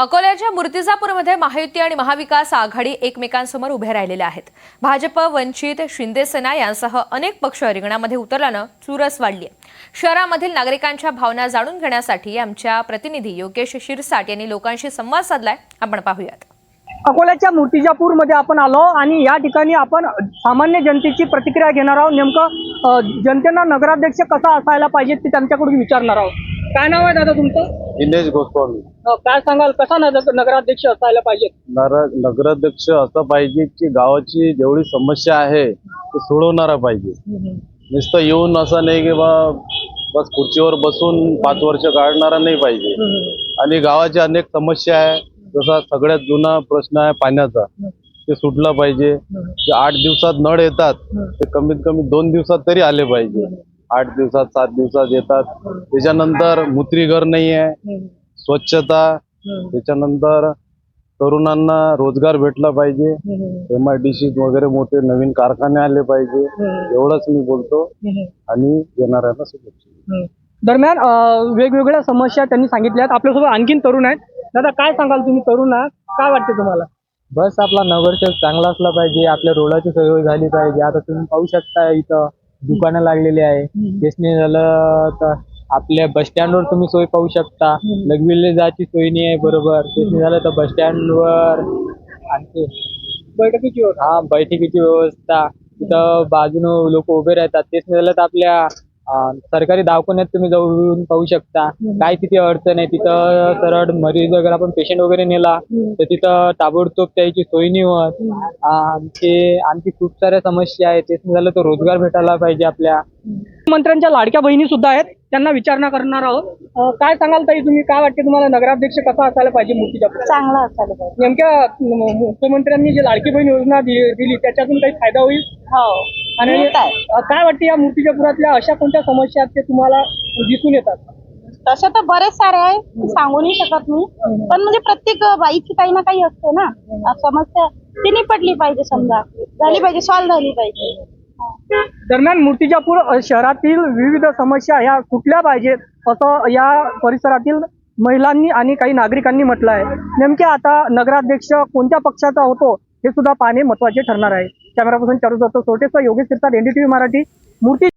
अकोल्याच्या मूर्तिजापूरमध्ये महायुती आणि महाविकास आघाडी एकमेकांसमोर उभे राहिलेल्या आहेत. भाजप वंचित शिंदेसेना यांसह अनेक पक्ष रिंगणामध्ये उतरल्यानं चुरस वाढली आहे. शहरामधील नागरिकांच्या भावना जाणून घेण्यासाठी आमच्या प्रतिनिधी योगेश शिरसाट यांनी लोकांशी संवाद साधलाय. आपण पाहूयात. अकोल्याच्या मूर्तिजापूरमध्ये आपण आलो आणि या ठिकाणी आपण सामान्य जनतेची प्रतिक्रिया घेणार आहोत. नेमकं जनतेनं नगराध्यक्ष कसा असायला पाहिजे ते त्यांच्याकडून विचारणार आहोत. काय नाव आहे दादा तुमचं? दिनेश गोस्वामी. अ, काय सांगाल? कसा नग- नगराध्यक्ष असायला पाहिजे? नर नगराध्यक्ष असं पाहिजे की गावाची जेवढी समस्या आहे ती सोडवणारा पाहिजे. नुसतं येऊन असं नाही की बा बस खुर्चीवर बसून पाच वर्ष काढणारा नाही पाहिजे. आणि गावाच्या अनेक समस्या आहे जसा सगळ्यात जुना प्रश्न आहे पाण्याचा. ते सुटला पाहिजे. जे आठ दिवसात नळ येतात ते कमीत कमी दोन दिवसात तरी आले पाहिजे. आठ दिवसात सात दिवसात येतात. त्याच्यानंतर मुत्रीघर नाही आहे स्वच्छता. त्याच्यानंतर तरुणांना रोजगार भेटला पाहिजे. एम आय डी सी वगैरे मोठे नवीन कारखाने आले पाहिजे. एवढंच मी बोलतो. आणि येणाऱ्यांना शुभेच्छा. दरम्यान वेगवेगळ्या समस्या त्यांनी सांगितल्या आहेत आपल्यासोबत आणखीन तरुण आहेत. दादा काय सांगाल तुम्ही? तरुण आहात. काय वाटते तुम्हाला? बस आपला नगरसेवक चांगला असला पाहिजे. आपल्या रोडाची सोय झाली पाहिजे. आता तुम्ही पाहू शकता इथं. दुकानं लागलेली आहे. तेचने झालं तर आपल्या बस स्टँडवर तुम्ही सोय पाहू शकता. लघवीला जायची सोय नाही आहे बरोबर. तेचने झालं तर बस स्टँडवर आणखी. बैठकीची हा बैठकीची व्यवस्था. तिथं बाजूनं लोक उभे राहतात. तेच झालं तर आपल्या सरकारी दवाखान्यात तुम्ही जाऊन पाहू शकता. काय तिथे अडचण आहे? तिथं सरळ मरीज वगैरे आपण पेशंट वगैरे नेला तर तिथं ताबडतोब त्याची सोय नाही होत आणखी आणखी खूप साऱ्या समस्या आहेत. तेच झालं तर रोजगार भेटायला पाहिजे आपल्या. मंत्र्यांच्या लाडक्या बहिणी सुद्धा आहेत. त्यांना विचारणा करणार आहोत. काय सांगाल ताई तुम्ही? काय वाटते तुम्हाला? नगराध्यक्ष कसा असायला पाहिजे मूर्तिजापूर चांगला असायला पाहिजे. नेमक्या मुख्यमंत्र्यांनी जे लाडकी बहीण योजना दिली त्याच्यातून काही फायदा होईल? हो. आणि काय वाटते या मूर्तिजापुरातल्या अशा कोणत्या समस्या आहेत ते तुम्हाला दिसून येतात? तसं तर बरेच सारे आहे सांगू नाही शकत मी. पण म्हणजे प्रत्येक बाईची काही ना काही असते ना. समस्या ती निपटली पाहिजे समजा. झाली पाहिजे सॉल्व्ह झाली पाहिजे. दरम्यान मूर्तिजापूर शहरातील विविध समस्या ह्या सुटल्या पाहिजेत असं या परिसरातील महिलांनी आणि काही नागरिकांनी म्हटलं आहे. नेमके आता नगराध्यक्ष कोणत्या पक्षाचा होतो हे सुद्धा पाहणे महत्त्वाचे ठरणार आहे. कॅमेरा पर्सन चारू दत्त सोटेचा योगेश सिरसाट एनडीटीव्ही मराठी. मूर्ती